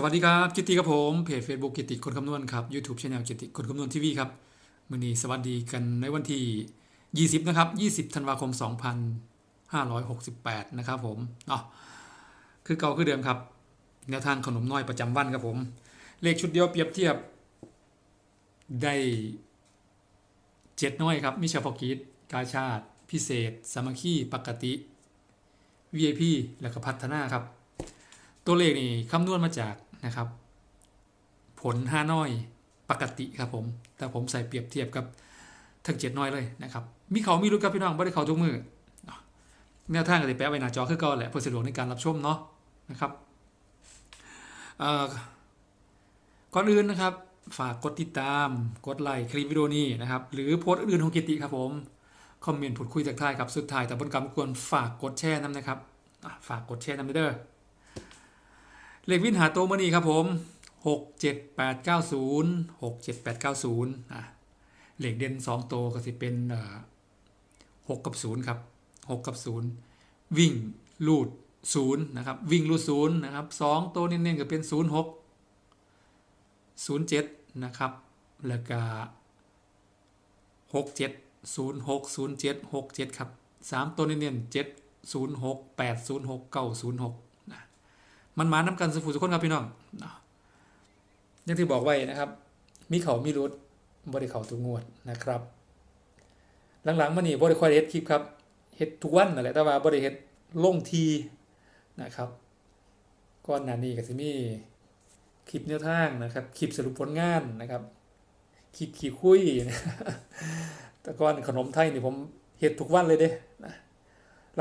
สวัสดีครับกิตติครับผมเพจ Facebook กิตติคนคำนวณครับ YouTube Channel กิตติคนคำนวณทีวีครับมื้อนี้สวัสดีกันในวันที่ 20 นะครับ 20 ธันวาคม 2568 นะครับผมเนาะคือเก่าคือเดิมครับแนวทางขนมน้อยประจำวันครับผม เลขชุดเดียวเปรียบเทียบ ได้เจ็ดน้อยครับมิเฉพาะกิจกาชาติ พิเศษ สามัคคีปกติ VIP แล้วก็พัฒนาครับ ตัวเลขนี่คำนวณมาจาก นะครับ ผลห้าน้อยปกติครับผม แต่ผมใส่เปรียบเทียบกับทั้งเจ็ดน้อยเลยนะครับ มีเขามีรู้กับพี่น้องไม่ได้เขาทุกมือเนาะแนวทางก็จะแปะไว้หน้าจอคือเก่าแหละเพื่อสะดวกในการรับชมเนาะนะครับก่อนอื่นนะครับ ฝากกดติดตามกดไลค์คลิปวิดีโอนี้นะครับ หรือโพสต์อื่นของกิติครับผม คอมเมนต์พูดคุยจากท้ายครับสุดท้ายแต่บนกรรมควรฝากกดแชร์น้ำนะครับฝากกดแชร์น้ำเด้อ เลขวินหาตัวมื่อนี้ครับผมหกเจ็ดแปดเก้าศูนย์หกเจ็ดแปดเก้าศูนย์อะเลขเด่นสองตัวก็สิเป็นหกกับศูนย์ครับหกกับศูนย์วิ่งลูดศูนย์นะครับ วิ่งลูดศูนย์นะครับสองตัวเน้นๆก็เป็นศูนย์หกศูนย์เจ็ดนะครับ แล้วก็หกเจ็ดศูนย์หกศูนย์เจ็ดหกเจ็ดครับสามตัวเน้นๆเจ็ดศูนย์หกแปดศูนย์หกเก้าศูนย์หก มันมาน้ำกันสุขุสุขคนครับพี่น้องอย่างที่บอกไว้นะครับ มีเขามีรุดบริเขาทุกงวดนะครับ หลังๆมานี่บริคอยเฮ็ดคลิปครับเฮ็ดทุกวันนั่นแหละแต่ว่าบริเฮ็ดลงทีนะครับก่อนหน้านี้ก็สิมีคลิปแนวทางนะครับคลิปสรุปผลงานนะครับคลิปขี่คุยนะแต่ก่อนขนมไทยนี่ผมเฮ็ดทุกวันเลยเด้นะ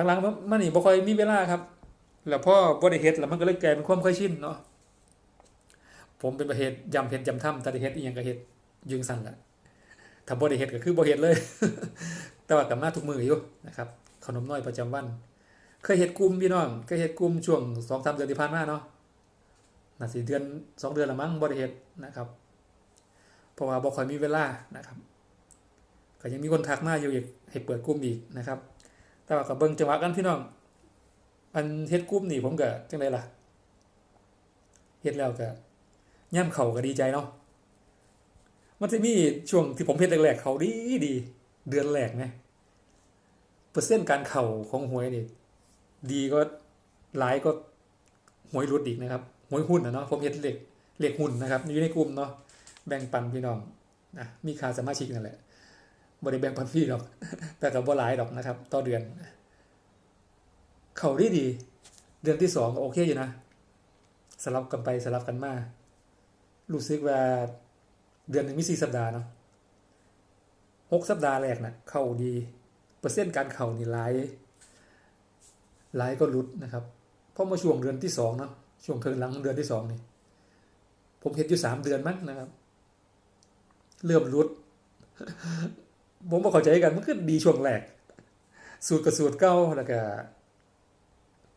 หลังๆมานี่บ่ค่อยมีเวลาครับ แล้วพ่อบริเฮ็ดแล้วมันก็เลยกลายเป็นความเคยชินเนาะผมเป็นประเฮ็ดยำเฮ็ดยำถ้ำแต่ได้เฮ็ดอีหยังก็เฮ็ดยึงสั่นละถ้าบริเฮ็ดก็คือบ่เฮ็ดเลย แต่ว่ากับมาทุกมืออยู่นะครับขนมน้อยประจำวัน เคยเฮ็ดกลุ่มพี่น้องเคยเฮ็ดกลุ่มช่วงสองสามเดือนที่ผ่านมาเนาะน่าสิเดือนสองเดือนละมั้งบริเฮ็ดนะครับเพราะว่าบ่ค่อยมีเวลานะครับก็ยังมีคนทักมาอยู่อีกให้เปิดกลุ่มอีกนะครับ แต่ว่าก็เบิ่งจังหวะกันพี่น้อง อันเฮ็ดกรุ๊ปนี่ผมก็จังไดล่ะเฮ็ดแล้วก็ย่ำเข่าก็ดีใจเนาะมันจะมีช่วงที่ผมเฮ็ดแรกๆเขาดีดี เดือนแรกไงเปอร์เซ็นต์การเข่าของหวยนี่ดีก็หลายก็หวยรุดอีกนะครับหวยหุ้นนะเนาะผมเฮ็ดเหลขเหลขหุ้นนะครับ อยู่ในกลุ่มเนาะแบ่งปันพี่น้องนะมีค่าสมาชิกนั่นแหละบ่ได้แบ่งปันฟรีหรอกแต่ก็บ่หลายดอกนะครับ ต่อเดือน เขาดีดี เดือนที่สองก็โอเคอยู่นะสลับกันไปสลับกันมารู้สึกว่าเดือนหนึ่งมีสี่สัปดาห์เนาะหกสัปดาห์แรกนะเข้าดี เปอร์เซ็นต์การเข่านี่หลายหลายก็หลุดนะครับเพราะมาช่วงเดือนที่สองเนาะช่วงเทิงหลังเดือนที่สองนี่ ผมเห็นอยู่สามเดือนมั้งนะครับ เริ่มหลุด ผมบ่เข้าใจกันมันก็ดีช่วงแรก สูตรกับสูตรเก้าแล้วก็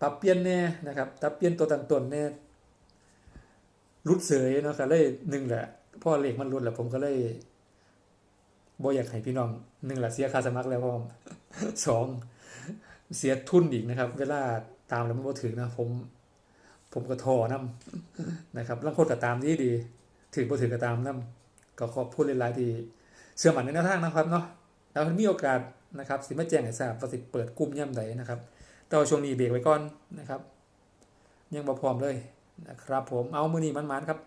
ปรับเปลี่ยนแน่นะครับปรับเปลี่ยนตัวต่างตนแน่รุดเสยเนาะก็เลยหนึ่งแหละพ่อเหลขมันรุดแหละผมก็เลยบ่อยากให้พี่น้องหนึ่งแหละเสียค่าสมัครแล้วพ่อมสองเสียทุนอีกนะครับ เวลาตามแล้วมันบ่ถึงนะผม ผมก็ทอนํนะครับลังคนก็ตามนี้ดีถึงบ่ถึงก็ตามนํก็ขอบพูดหลายๆที่เชื่อมั่นในแนวทางนะครับเนาะแล้วมีโอกาสนะครับสิมาแจ้งให้ทราบว่าสิเปิดกลุ่มย่ำใดนะครับ แต่ว่าช่วงนี้เบรกไว้ก่อนนะครับ ยังบ่พร้อมเลยนะครับผมเอามือนี้มันๆครับ